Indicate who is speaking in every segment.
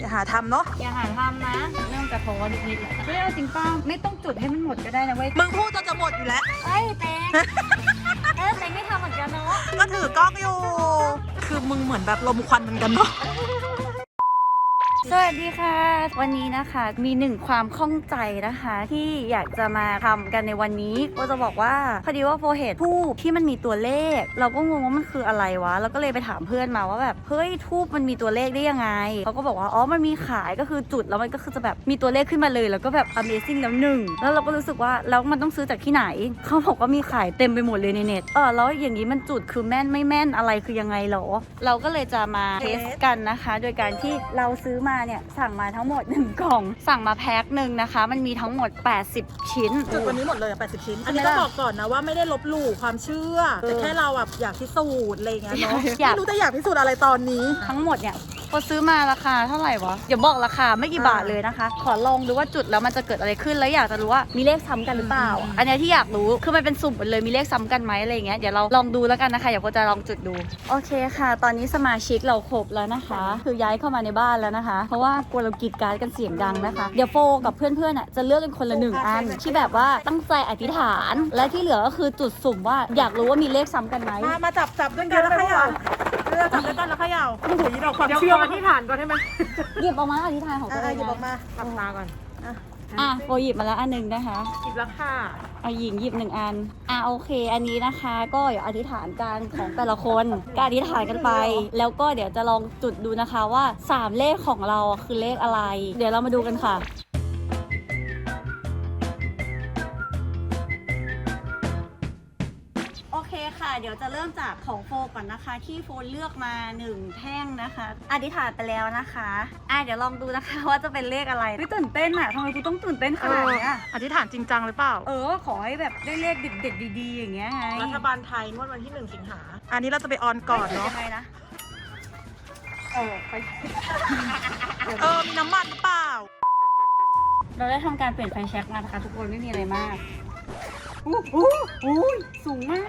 Speaker 1: อย่าหาทำเนาะ
Speaker 2: อย่าหาทำนะ เริ่มจะท้อนิดๆแหละเฮ้ยเอาจริงป้าไม่ต้องจุดให้มันหมดก็ได้นะเว้ย
Speaker 1: มึงพูดจนจะหมดอยู่แล้ว
Speaker 2: เอ้ยเต็งเออเต็งไม่ทำเหมือนกันเนาะ
Speaker 1: ก็ถือกล้องอยู่ คือมึงเหมือนแบบลมควันเหมือนกันเนาะ
Speaker 2: สวัสดีค่ะ วันนี้นะคะมีหนึ่งความข้องใจนะคะ ที่อยากจะมาทำกันในวันนี้ก็จะบอกว่าพอดีว่าโฟเห็นทูบที่มันมีตัวเลข เราก็งงว่ามันคืออะไรวะแล้วก็เลยไปถามเพื่อนมาว่าแบบเฮ้ยทูบมันมีตัวเลขได้ยังไงเขาก็บอกว่าอ๋อมันมีขายก็คือจุดแล้วมันก็คือจะแบบมีตัวเลขขึ้นมาเลย แล้วก็แบบ Amazing แล้วหนึ่งแล้วเราก็รู้สึกว่าแล้วมันต้องซื้อจากที่ไหนเขาบอกว่ามีขายเต็มไปหมดเลยในเน็ตเออแล้วอย่างนี้มันจุดคือแม่นไม่แม่นอะไรคือยังไงหรอ เราก็เลยจะมาเทสกันนะคะ โดยการที่เราซื้อมาเนี่ยสั่งมาทั้งหมด 1 กล่อง สั่งมาแพ็คหนึ่งนะคะ มันมีทั้งหมด 80 ชิ้น
Speaker 1: จุดวันนี้หมดเลยอะ80 ชิ้น อันนี้
Speaker 2: ใช่
Speaker 1: ต้
Speaker 2: ไหม
Speaker 1: อง
Speaker 2: ล่ะ
Speaker 1: บอกก่อนนะว่าไม่ได้ลบหลู่ความเชื่อ
Speaker 2: เออ
Speaker 1: แต่แค่เราแบบอยากพิสูจน์อะไรอย่างเงี้ยเนาะ
Speaker 2: อยาก
Speaker 1: ไม่รู้จะอยากพิสูจน์อะไรตอนนี้
Speaker 2: ทั้งหมดเนี่ย พอซื้อมาราคาเท่าไหร่วะอย่าบอกราคาไม่กี่บาทเลยนะคะ ขอลองดูว่าจุดแล้วมันจะเกิดอะไรขึ้นแล้วอยากจะรู้ว่ามีเลขซ้ำกันหรือเปล่า
Speaker 1: อืม
Speaker 2: อันเนี้ยที่อยากรู้คือมันเป็นสุ่มหมดเลยมีเลขซ้ำกันไหมอะไรอย่างเงี้ยเดี๋ยวเราลองดูแล้วกันนะคะเดี๋ยวโฟจะลองจุดดูโอเคค่ะ ตอนนี้สมาชิกเราครบแล้วนะคะ คือย้ายเข้ามาในบ้านแล้วนะคะ เพราะว่ากลัวเรากรีดกรารกันเสียงดังนะคะ เดี๋ยวโฟกับเพื่อนๆอะจะเลือกกันคนละหนึ่งอันที่แบบว่าตั้งใจอธิษฐาน และที่เหลือก็คือจุดสุ่มว่าอยากรู้ว่ามีเลขซ้ำกันไหม
Speaker 1: มามาจับจับด้วยกันแล้วเขย่า เออจับด้วยกันแล้วเขย่าโอ้โหยี่ดอกความเชื่อมาที่ฐานก่อนได้ไหม
Speaker 2: หยิบออกมาอธิษฐานของตัวเอง
Speaker 1: หยิบออก
Speaker 2: นะ
Speaker 1: มาทำตาก่อน
Speaker 2: อะโฟหยิบมาแล้วอันหนึ่งนะคะ
Speaker 1: หยิบแล้วค่ะ
Speaker 2: เอาหญิงหยิบหนึ่งอันอะโอเค อันนี้นะคะ ก็เดี๋ยวอธิษฐานกันของแต่ละคนก็อธิษฐานกันไป แล้วก็เดี๋ยวจะลองจุดดูนะคะว่า3เลขของเราอะคือเลขอะไร เดี๋ยวเรามาดูกันค่ะ เคค่ะเดี๋ยวจะเริ่มจากของโฟก่อนนะคะ ที่โฟเลือกมาหนึ่งแท่งนะคะอธิษฐานไปแล้วนะคะอะเดี๋ยวลองดูนะคะ ว่าจะเป็นเลขอะไรเฮ้ยตื่นเต้นอะทำไมกูต้องตื่นเต้นขนาดเนี้ย
Speaker 1: อธิษฐานจริงจังหรือเปล่า
Speaker 2: เออ ขอให้แบบได้เลขเด็ดๆดีๆอย่างเงี้ยไง
Speaker 1: รัฐบาลไทยงวดวันที่ 1 สิงหา อันนี้เราจะไปออนก่อนเนาะ
Speaker 2: ยังไงนะ
Speaker 1: เออไปเออมีน้ำมันหรือเปล่า
Speaker 2: เราได้ทำการเปลี่ยนไฟแช็กมานะคะ ทุกคนไม่มีอะไรมากอู้อู้อู้สูงมาก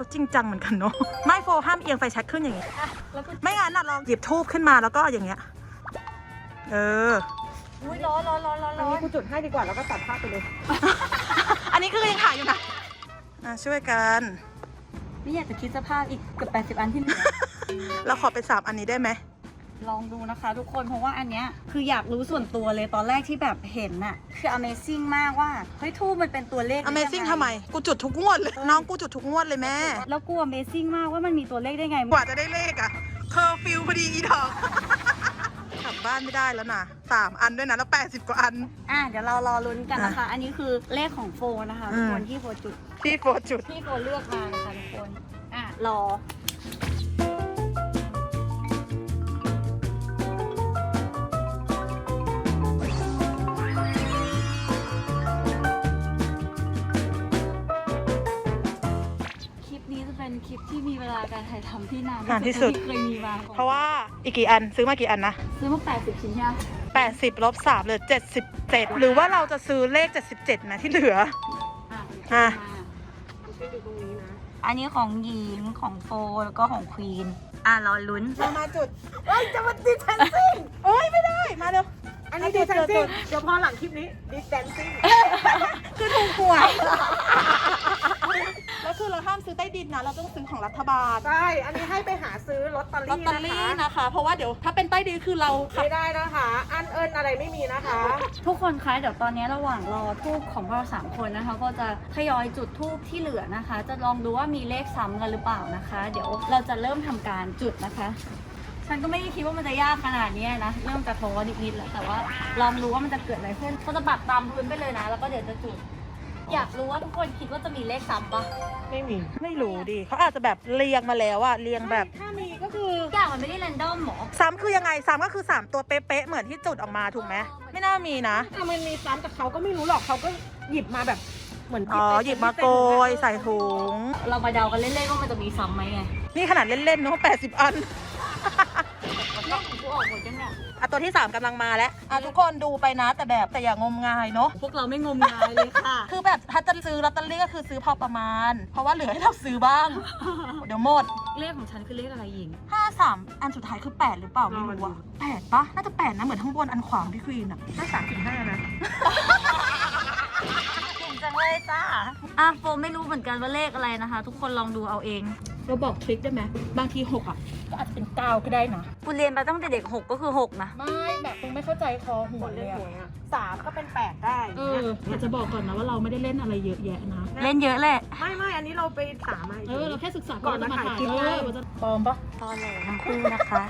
Speaker 1: เขาจริงจังเหมือนกันเนาะไม่โฟห้ามเอียงไฟแช็กขึ้นอย่างงี้
Speaker 2: อะแล้วก็
Speaker 1: ไม่งั้นน่ะลองหยิบทูบขึ้นมาแล้วก็อย่างเงี้ย เออ
Speaker 2: อุ้ยร้อนร้อนร้อนร้อน
Speaker 3: อัน
Speaker 2: ร้อ
Speaker 3: นี้
Speaker 2: น
Speaker 3: กูจุดให้ดีกว่าแล้วก็ตัดภาพไปเลย
Speaker 1: อันนี้คือยังถ่ายอยู่นะอะช่วยกัน
Speaker 2: ไม่อยากจะคิดสภาพอีกเกือบ80 อันที่เหลือ
Speaker 1: เราขอไปสามอันนี้ได้ไหม
Speaker 2: ลองดูนะคะทุกคนเพราะว่าอันเนี้ยคืออยากรู้ส่วนตัวเลยตอนแรกที่แบบเห็นน่ะคือ Amazing มากว่าเฮ้ยทูบมันเป็นตัวเลขด้ยังง
Speaker 1: Amazing ทำไม กูจุดทุกงวดเลย น้องกูจุดทุกงวดเลยแม่
Speaker 2: แล้วกู Amazing มากว่ามันมีตัวเลขได้ไง
Speaker 1: กว่าจะได้เลขอะเคอร์ฟิวพอดีอีดอก กลับบ้านไม่ได้แล้วนะสามอันด้วยนะ แล้วแปดสิบกว่าอัน
Speaker 2: อะเดี๋ยวเรารอลุ้นกันนะคะ อันนี้คือเลขของโฟนะคะ
Speaker 1: อื
Speaker 2: ทุก
Speaker 1: ม
Speaker 2: คนที่โฟจุด
Speaker 1: พี่โฟจุด
Speaker 2: ที่โฟเลือกมานะคะทุกคนอะรอ ที่มีเวลาการถ่ายทำที่นาน
Speaker 1: นานที่สุด
Speaker 2: ที่เคยมีมา
Speaker 1: เพราะว่าอีกกี่อันซื้อมากี่อันนะ
Speaker 2: ซื้อมา80 ชิ้นใช่ไหม
Speaker 1: แปดสิบลบสามเหลือเจ็ดสิบเจ็ดหรือว่าเราจะซื้อเลขเจ็ดสิบเจ็ดนะที่เหลือ
Speaker 2: อะ
Speaker 1: อะ
Speaker 2: มาอันนี้ของหญิงของโฟแล้วก็ของควีน อะรอลุ้น
Speaker 1: เรามาจุดเอ้ยจะมาดิแทนซิ่งโอ้ยไม่ได้ มาเร็ว
Speaker 3: อันนี้ดิแดนซิ่งเดี๋ยวพอหลังคลิปนี้ดิแดนซิ่ง
Speaker 1: คือถูกหวยแล้ว คือเราห้ามซื้อใต้ดินนะ เราต้องซื้อของรัฐบาล
Speaker 3: ใช่ อันนี้ให้ไปหาซื้อลอตเตอ
Speaker 1: ลอต
Speaker 3: รี่
Speaker 1: เตอ
Speaker 3: นะ
Speaker 1: รี่
Speaker 3: คะ
Speaker 1: นะคะ เพราะว่าเดี๋ยวถ้าเป็นใต้ดินคือเราขับ
Speaker 3: ไม่ได้นะคะ อันเอิญอะไรไม่มีนะคะ
Speaker 2: ทุกคนคะเดี๋ยวตอนนี้ระหว่างรอทูบของเราสามคนนะคะ ก็จะทยอยจุดทูบที่เหลือนะคะ จะลองดูว่ามีเลขซ้ำกันหรือเปล่านะคะ เดี๋ยวเราจะเริ่มทำการจุดนะคะ ฉันก็ไม่ได้คิดว่ามันจะยากขนาดนี้นะเริ่มจะโทนิดๆแล้วแต่ว่าลองรู้ว่ามันจะเกิดอะไรขึ้นเขาจะปัดตามพื้นไปเลยนะ แล้วก็เดี๋ยวจะจุด อยากรู้ว่าทุกคนคิดว่าจะมีเลขซ้ำปะ
Speaker 3: ไม่มี
Speaker 1: ไม่รู้ดิเขาอาจจะแบบเรียงมาแล้วอะเรียงแบบ
Speaker 3: ถ้ามีก็คือ
Speaker 2: ทุกอย่างมันไม่ได้แรนดอมหรอ
Speaker 1: ซ้ำคือยังไงซ้ำก็คือ 3 ตัวเป๊ะๆเหมือนที่จุดออกมาถูกไหมไม่น่ามีนะ
Speaker 3: ถ้ามันมีซ้ำแต่เขาก็ไม่รู้หรอกเขาก็หยิบมาแบบเหมือน
Speaker 1: อ๋อหยิบมาโกยใส่ถุง
Speaker 2: เรามาเดากันเล่นๆว่ามันจะมีซ้ำไหมไง
Speaker 1: นี่ขนาดเล่นๆเนาะ80 อัน
Speaker 2: นเลขของกูออกหมดยังเนี่ย
Speaker 1: อะตัวที่3กำลังมาแล้วอะทุกคนดูไปนะแต่แบบแต่อย่างมงายเนาะ
Speaker 2: พวกเราไม่งมงายเลยค่ะ
Speaker 1: คือแบบถ้าจะซื้อลอตเตอรี่ก็คือซื้อพอประมาณ เพราะว่าเหลือให้เราซื้อบ้าง เดี๋ยวหมด
Speaker 2: เลขของฉันคือเลขอะไรหญิง
Speaker 1: 5 3อันสุดท้ายคือ8หรือเปล่าไม่รู้อะแปดปะน่าจะ8นะเหมือนข้างบนอันขวางพี่ควีนอะ
Speaker 3: ถ้าสามถึงห้านะ
Speaker 2: เก่งจังเลยจ้าอะโฟมไม่รู้เหมือนกันว่าเลขอะไรนะคะ ทุกคนลองดูเอาเอง
Speaker 1: เราบอกทริคได้ไหมบางที6อะก็อาจจะเป็น9ก็ได้นะ
Speaker 2: กูเรียนมาตั้งแต่เด็ก6ก็คือ6นะ
Speaker 1: ไม่แบบมึงไม่เข้าใจคอหัวเลยอะ
Speaker 3: สามก็เป็นแปดได้
Speaker 1: เอออยากจะบอกก่อนนะว่าเราไม่ได้เล่นอะไรเยอะแยะนะ
Speaker 2: เล่นเยอะแหละ
Speaker 3: ไม่ไม่อันนี้เราไปสามมา
Speaker 1: เออเราแค่ศึกษา
Speaker 3: ก่อนมาถ่ายคลิป
Speaker 1: เอ
Speaker 3: ไง
Speaker 1: อมันจะปลอมปะ
Speaker 2: ตอนแหลทั้งคู่นะคะ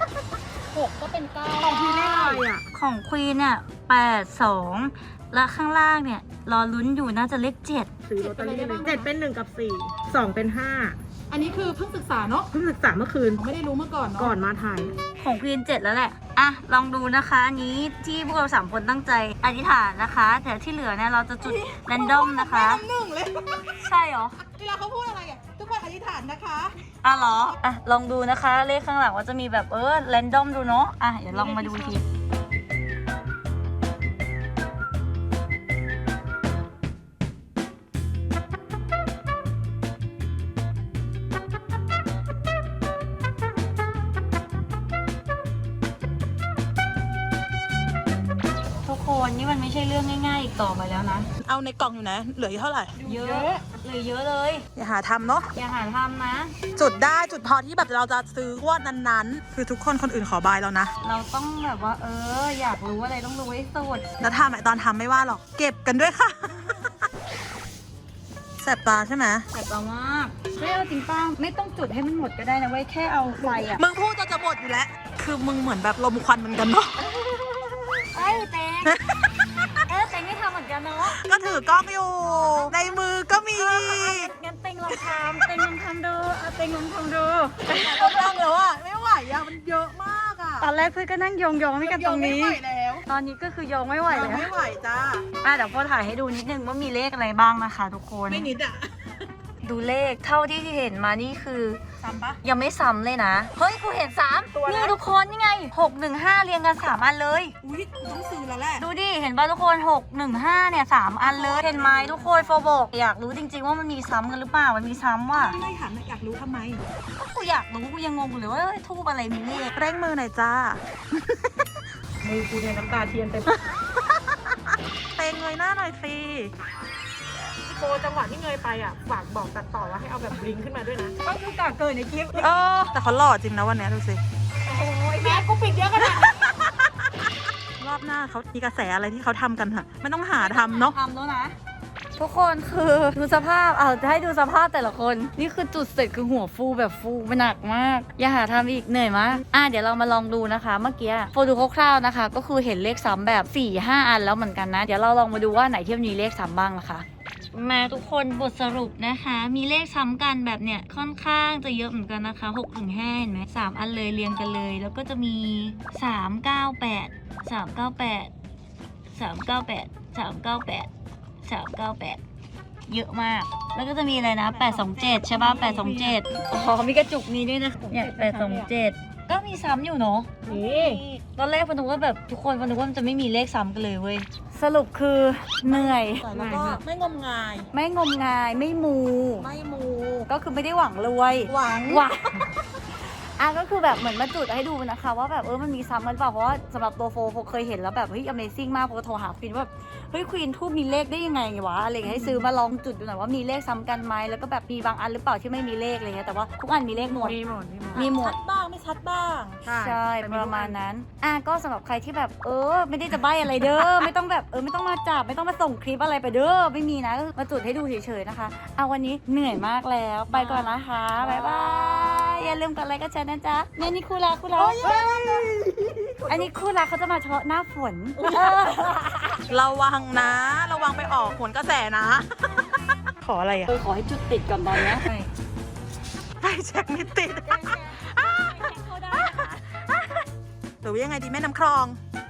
Speaker 1: 6ก็เป็น9
Speaker 3: ของพี่เลขอะไรอะ
Speaker 2: ของควีนเนี่ยแปดสองแล้วข้างล่างเนี่ยรอลุ้นอยู่น่าจะเลขเจ็ด
Speaker 3: ซื้อลอตเตอรี่เลยเจ็ดเป็นหนึ่งกับสี่สองเป็นห้า
Speaker 1: อันนี้คือเพิ่งศึกษาเนาะ
Speaker 3: เพิ่งศึกษาเมื่อคืน
Speaker 1: ไม่ได้รู้มาก่อนเนาะ
Speaker 3: ก่อนมาถ่าย
Speaker 2: ของควีนเจ็ดแล้วแหละ อะ ลองดูนะคะ อันนี้ที่พวกเราสามคนตั้งใจอธิษฐานนะคะ แต่ที่เหลือเนี่ยเราจะจุดแรนดอมนะคะ
Speaker 1: หนึ่งเลย
Speaker 2: ใช่เหรอ
Speaker 1: เวลาเขาพูดอะไรอะทุกคนอธิษฐานนะคะ
Speaker 2: อะเหรอ อะ ลองดูนะคะ เลขข้างหลังว่าจะมีแบบเออแรนดอมดูเนาะ อะ เดี๋ยวลองมาดูอีกที รื่องง่ายๆอีกต่อไปแล้วนะ
Speaker 1: เอาในกล่องอยู่นะ เหลืออยู่เท่าไหร่
Speaker 2: เยอะเหลยเยอะเลย
Speaker 1: อย่าหาทำเนาะ
Speaker 2: อย่าหาทำนะ
Speaker 1: จุดได้จุดพอที่แบบเราจะซื้องวดนั้นๆ คือทุกคนคนอื่นขอบายแล้วนะ
Speaker 2: เราต้องแบบว่า เออ อยากรู้อะไรต้องรู้ให้สุด
Speaker 1: แล้วทำไอ้ตอนทำไม่ว่าหรอก เก็บกันด้วยค่ะแสบตาใช่ไหม
Speaker 2: แต่ตามากไม่เอาจริงป้าไม่ต้องจุดให้มันหมดก็ได้นะไว้ยแค่เอาไฟอะ
Speaker 1: มึงพูดจนจะหมดอยู่แล้ว คือมึงเหมือนแบบลมควันเหมือนกันเนาะ
Speaker 2: เอ้ยเต็ เหมือนกันเนาะ
Speaker 1: ก็ถือกล้องอยู่ ในมือก็มี
Speaker 2: งั้นเต็งลองทำเต็งลองทำดูเอาเต็งลองทำดู
Speaker 1: ก็ตั้งแล้วอะไม่ไหวอะมันเยอะมากอะ
Speaker 2: ตอนแรกเพื่อนก็นั่งยองๆไม่กันตรงนี้
Speaker 1: ไม่ไหวแล้ว
Speaker 2: ตอนนี้ก็คือยองไม่ไหว
Speaker 1: เรา
Speaker 2: แล้ว
Speaker 1: ไม่ไหวจ้า
Speaker 2: อะเดี๋ยวพอถ่ายให้ดูนิดนึงว่ามีเลขอะไรบ้างนะคะ ทุกคน
Speaker 1: ไม่นิดอะ
Speaker 2: ดูเลขเท่าที่เห็นมานี่คือ
Speaker 1: ซ้ำปะ
Speaker 2: ยังไม่ซ้ำเลยนะ เฮ้ยกูเห็นสามนี่ทุกคนนี่ไงหกหนึ่งห้าเรียงกันสามอันเลย
Speaker 1: อุ้ยต้องซื้อแล้วแหละ
Speaker 2: ดูดิ เห็นป่ะทุกคนหกหนึ่งห้าเนี่ยสามอันเลย เห็นไหมทุกคนโฟบอกอยากรู้จริง ๆ ว่ามันมีซ้ำกันหรือเปล่า มันมีซ้ำว่ะ
Speaker 1: ไม่ถามอยากรู้ทำไม
Speaker 2: กูอยากรู้กูยังงงอยู่เลยว่าเอ้ยทูบอะไรมีเลข
Speaker 1: เร่งมือหน่อยจ้า
Speaker 3: มือกูเนี่ยน้ำตาเทียนเต็ม
Speaker 1: เตงเงยหน้าหน่อยสิ
Speaker 3: โฟจังหวะที่เงยไปอะฝากบอกตัดต่อว่าให้เอาแบบบลิงก์ขึ้นมาด้วยนะ
Speaker 2: ก็คือกาเกิดในคลิป
Speaker 1: เออ แต่เขาหล่อจริงนะวันเนี้ยดูสิ
Speaker 3: โอ้ยแม่กูปิดเยอะขนาดนั้น
Speaker 1: รอบหน้าเขามีกระแสอะไรที่เขาทำกันค่ะไม่ต้องหาทำเนาะ
Speaker 2: ทำแล้วนะ ทุกคนคือดูสภาพ เอาจะให้ดูสภาพแต่ละคน นี่คือจุดเสร็จคือหัวฟูแบบฟูไปหนักมาก อย่าหาทำอีกเหนื่อยมากอะเดี๋ยวเรามาลองดูนะคะ เมื่อกี้โฟดูคร่าวๆนะคะ ก็คือเห็นเลขซ้ำแบบ4 5อันแล้วเหมือนกันนะ เดี๋ยวเราลองมาดูว่าไหนที่มันมีเลขซ้ำบ้างนะคะ มาทุกคนบทสรุปนะคะ มีเลขซ้ำกันแบบเนี้ยค่อนข้างจะเยอะเหมือนกันนะคะ6ถึง5เห็นไหมสามอันเลยเรียงกันเลย แล้วก็จะมี 3 9 8 3 9 8 3 9 8 3 9 8 3 9 8 เยอะมาก แล้วก็จะมีอะไรนะ 827 ใช่ป่ะ827 อ๋อมีกระจุกนี้ด้วยนะเนี่ย827 ก็มีซ้ำอยู่เนาะ
Speaker 3: นี่
Speaker 2: ตอนแรกพนึกว่าแบบทุกคนพนึกว่ามันจะไม่มีเลขซ้ำกันเลยเว้ย สรุปคือเหนื่อย
Speaker 1: แล้วก็ไม่งมงาย
Speaker 2: ไม่งมงายไม่มู
Speaker 1: ไม่มู
Speaker 2: ก็คือไม่ได้หวังรวย
Speaker 1: หวัง
Speaker 2: หวัง อะก็คือแบบเหมือนมาจุดให้ดูนะคะ ว่าแบบเออมันมีซ้ำกันหรือเปล่าเพราะว่าสำหรับตัวโฟโฟเคยเห็นแล้วแบบเฮ้ย Amazing มากโฟก็โทรหาควีนว่าแบบเฮ้ยควีนทูบมีเลขได้ยังไงวะอะไรอย่างเงี้ยให้ซื้อมาลองจุดดูหน่อยว่ามีเลขซ้ำกันไหมแล้วก็แบบมีบางอันหรือเปล่าที่ไม่มีเลขอะไรเงี้ยแต่ว่าทุกอันมีเลขหมด
Speaker 3: มีหมดมีหมด
Speaker 2: มีหมด
Speaker 1: ชัดบ้างไม่ชัดบ้าง
Speaker 2: ใช่ประมาณนั้น อะก็สำหรับใครที่แบบเออ ไม่ได้จะใบอะไรเด้อ ไม่ต้องแบบเออไม่ต้องมาจับไม่ต้องมาส่งคลิปอะไรไปเด้อไม่มีนะก็คือมาจุดให้ดูเฉยๆนะคะ เอาวันนี้เหนื่อยมากแล้ว ไปก่อนนะคะบ๊ายบาย อย่าลืมกดไลค์กดแชร์นะจ๊ะเนี่ยนี่คู่รักคู่รักอันนี้คู่รักเขาจะมาเฉพาะหน้าฝนเออ
Speaker 1: ระวังนะ ระวังไปออกผลกระแสนะ ขออะไรอะ
Speaker 2: เออขอให้จุดติดก่อนตอนเนี้ย
Speaker 1: ไปเช็คไม่ติดหรือยังไงดีแม่น้ำคลอง
Speaker 2: เ